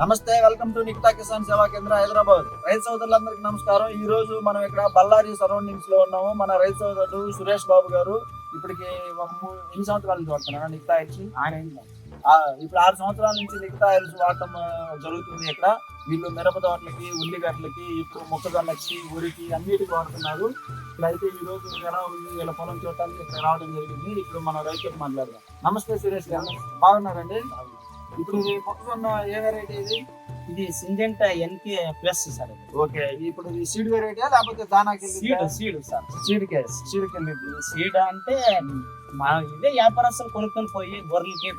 నమస్తే welcome to నిక్తా Kisan సేవా కేంద్ర హైదరాబాద్. రైతు సోదరులందరికీ నమస్కారం. ఈ రోజు మనం ఇక్కడ బళ్ళారి సరౌండింగ్స్లో ఉన్నాము. మన రైతు సోదరుడు సురేష్ బాబు గారు ఇప్పటికి ఎన్ని సంవత్సరాల నుంచి వాడుతున్నారా? నిక్తా ఆయిల్స్ ఆ, ఇప్పుడు ఆరు సంవత్సరాల నుంచి నిక్తా ఆయిల్స్ వాడటం జరుగుతుంది ఇక్కడ. వీళ్ళు మిరప తోటలకి ఉల్లిగడ్డలకి ఇప్పుడు మొక్కజొన్నకి ఉరికి అన్నిటికీ వాడుతున్నారు. ఇప్పుడైతే ఈ రోజు ఎలా ఉంది? వీళ్ళ పొలం చూడటానికి ఇక్కడ రావడం జరిగింది. ఇప్పుడు మన రైతులకు మాట్లాడదాం. నమస్తే సురేష్ గారు. బాగున్నారండి? ఇప్పుడు ఇది మొక్కజొన్న ఏ వెరైటీ ఇది? ఇది Syngenta NK plus sir. Okay ఇప్పుడు ఇది సీడ్ వెరైటీ లేకపోతే దానాకి seed seed sir. Seed case seed కింద సీడ్ అంటే మా ఇదే వ్యాపారస్తులు కొనుక్కొని పోయి గొర్రెలకి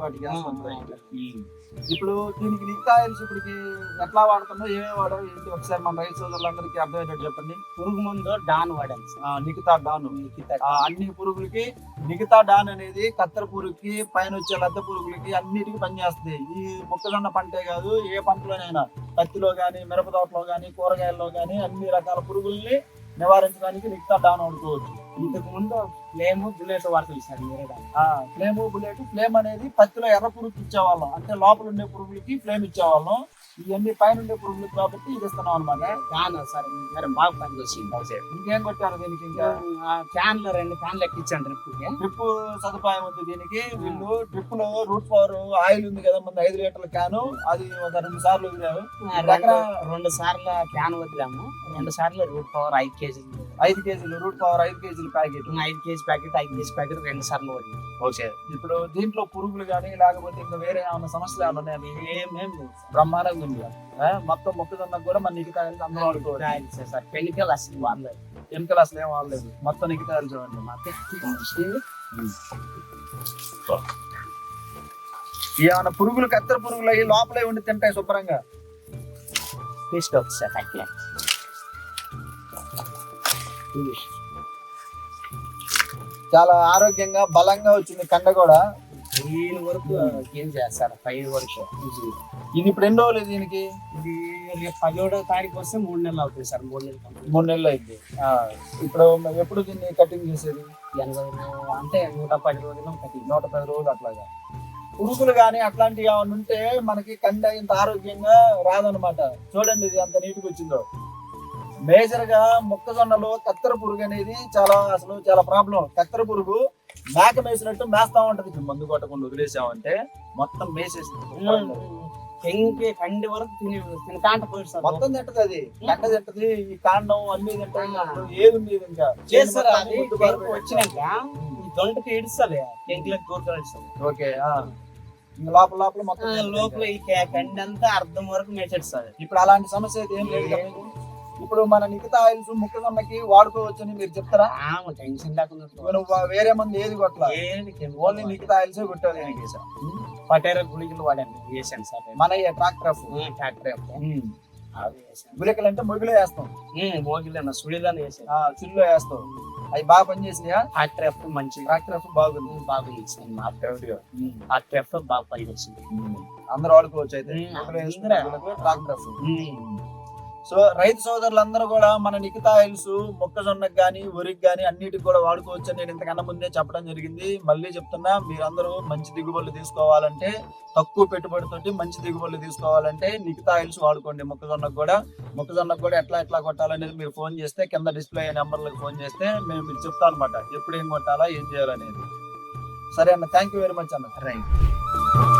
వాటికి వేస్తుంటారు. ఇప్పుడు దీనికి నిక్తా ఆయిల్స్ ఇప్పటికి ఎట్లా వాడుతుందో ఏమేమి వాడారు ఏంటి? ఒకసారి మన రైతు సోదరులందరికీ అర్థమయ్యేటట్టు చెప్పండి. పురుగు ముందు డాన్ డాను. మిగతా ఆ, అన్ని పురుగులకి నికితా డాన్ అనేది కత్తెర పురుగుకి పైన వచ్చే లద్ద పురుగులకి అన్నిటికీ పనిచేస్తుంది. ఈ మొక్కజొన్న పంటే కాదు ఏ పంటలోనైనా పత్తిలో కానీ మిరప తోటలో కానీ కూరగాయల్లో కానీ అన్ని రకాల పురుగుల్ని నివారించడానికి నికితా డాన్ వాడుకోవచ్చు. ఇంతకు ముందు ఫ్లేమ్ బుల్లెట్ వాడుతుంది సార్ ఫ్లేమ్ బుల్లెట్ ఫ్లేమ్ అనేది పత్తిలో ఎర్ర పురుగుకి ఇచ్చేవాళ్ళం. అంటే లోపల ఉండే పురుగులకి ఫ్లేమ్ ఇచ్చేవాళ్ళం. ఇవన్నీ పైన ఉండే పురుగులకు కాబట్టి ఇది ఇస్తున్నాం అనమాట సార్ వేరే బాగా పనికి వచ్చింది ఇంకేం కొట్టారు దీనికి ఇంకా? ఫ్యాన్లు రెండు ఫ్యాన్లు ఎక్కించండి ఇప్పుడు డ్రిప్ సదుపాయం ఉంది దీనికి. వీళ్ళు డ్రిప్లో రూట్ పవర్ ఆయిల్ ఉంది కదా మన ఐదు లీటర్ల క్యాను అది ఒక రెండు సార్లు వదిలారు. రెండు సార్లు క్యాన్ వదిలాము. రెండు సార్లు రూట్ పవర్ ఐదు కేజీలు. ఐదు కేజీలు రూట్ పవర్ ఐదు కేజీల ప్యాకెట్. ఐదు కేజీ ప్యాకెట్ ఐదు కేజీ ప్యాకెట్ రెండు సార్లు వదిలాము ఓకే. ఇప్పుడు దీంట్లో పురుగులు కానీ లేకపోతే ఇంకా వేరే ఏమైనా సమస్యలు ఏమైనా ఉన్నాయా? ఏమేం. బ్రహ్మాండంగా ఉంది మొత్తం మొక్కజొన్నకు కూడా మన నిగితాయలు అందరూ వాడుకోవచ్చు రాయల్సే సార్. కెమికల్ అసలు వాడలేదు. కెమికల్ అసలు ఏం వాడలేదు. మొత్తం నిగితాయలు చూడండి మాకు ఏమైనా పురుగులు కత్తెర పురుగులు అయ్యి లోపలే ఉండి తింటాయి శుభ్రంగా? అవుతుంది సార్ అట్లా చాలా ఆరోగ్యంగా బలంగా వచ్చింది కండ కూడా. దీని వరకు ఏం చేస్తారు ఫైవ్ వరకు. ఇది ఇప్పుడు ఎన్ని రోజులు దీనికి? ఇది రేపు పదిహేడో తారీఖు వస్తే మూడు నెలలు అవుతుంది సార్ మూడు నెలలు. మూడు నెలలు అయింది. ఇప్పుడు ఎప్పుడు దీన్ని కటింగ్ చేసేది? ఎనభై అంటే నూట పది రోజులు ఒకటి నూట పది రోజులు అట్లాగా. పురుగులు కానీ అట్లాంటివి ఏమైనా ఉంటే మనకి కండ ఇంత ఆరోగ్యంగా రాదనమాట చూడండి ఇది ఎంత నీట్గా వచ్చిందో. మేజర్గా మొక్కజొన్నలో కత్తెర పురుగు అనేది చాలా అసలు చాలా ప్రాబ్లం కత్తెర పురుగు మేక మేసినట్టు మేస్తా ఉంటది. మందు కొట్టకుండా వదిలేసామంటే మొత్తం మేసేసింది తెంగి కండి వరకు తిని తినకాంట పోయి సార్ మొత్తం తింటది అది. కండ తింటది ఈ కాండం అన్ని తింటాయి ఏది ఉంది ఇంకా? చేస్తారు అది? వచ్చినాక ఈ దొండకి ఇడుస్తుంది టెంకులకు కూర్చోడిస్తుంది ఓకే లోపల లోపల మొత్తం లోపల ఈ కండి అంతా అర్ధం వరకు మేసేస్తుంది ఇప్పుడు అలాంటి సమస్య అయితే ఏం లేదు? ఇప్పుడు మన నిఖిత ఆయిల్స్ మొక్కజొన్నకి వాడుకోవచ్చని మీరు చెప్తారా? టెన్షన్ లేకుండా వేరే మంది ఏది కొట్టలా? ఏది ఓన్లీ నిఖిత ఆయిల్స్ కొట్టాలి దీనికి. పటేర గుళికలు వాడాను వేసాను సార్. మన ట్రాక్టర్ ట్రాక్టర్ గులికలు అంటే మొగిలో వేస్తాం. మోగిలేను సుడిలను వేసాను ఆ, చిల్లులో వేస్తాం. అవి బాగా పనిచేసినాయా? ట్రాక్టర్ ఎఫ్ మంచి ట్రాక్టర్ బాగుంది. బాగా ఇచ్చింది మా ట్రాక్టర్ ఎఫ్ బాగా పనిచేసింది. అందరూ వాడుకోవచ్చు అయితే. మొగిలో ట్రాక్టర్ సో రైతు సోదరులందరూ కూడా మన నిఖితా ఆయిల్స్ మొక్కజొన్నకు కానీ వరికి కానీ అన్నిటికి కూడా వాడుకోవచ్చు నేను ఇంతకన్నా ముందే చెప్పడం జరిగింది. మళ్ళీ చెప్తున్నా మీరందరూ మంచి దిగుబడులు తీసుకోవాలంటే తక్కువ పెట్టుబడితోటి మంచి దిగుబడులు తీసుకోవాలంటే నిఖితా ఆయిల్స్ వాడుకోండి మొక్కజొన్నకు కూడా. మొక్కజొన్నకు కూడా ఎట్లా ఎట్లా కొట్టాలనేది మీరు ఫోన్ చేస్తే కింద డిస్ప్లే అయ్యే నెంబర్లకు ఫోన్ చేస్తే మేము మీకు చెప్తాను అనమాట ఎప్పుడు ఏం కొట్టాలా ఏం చేయాలనేది. సరే అన్న థ్యాంక్ యూ వెరీ మచ్ అన్న. రైట్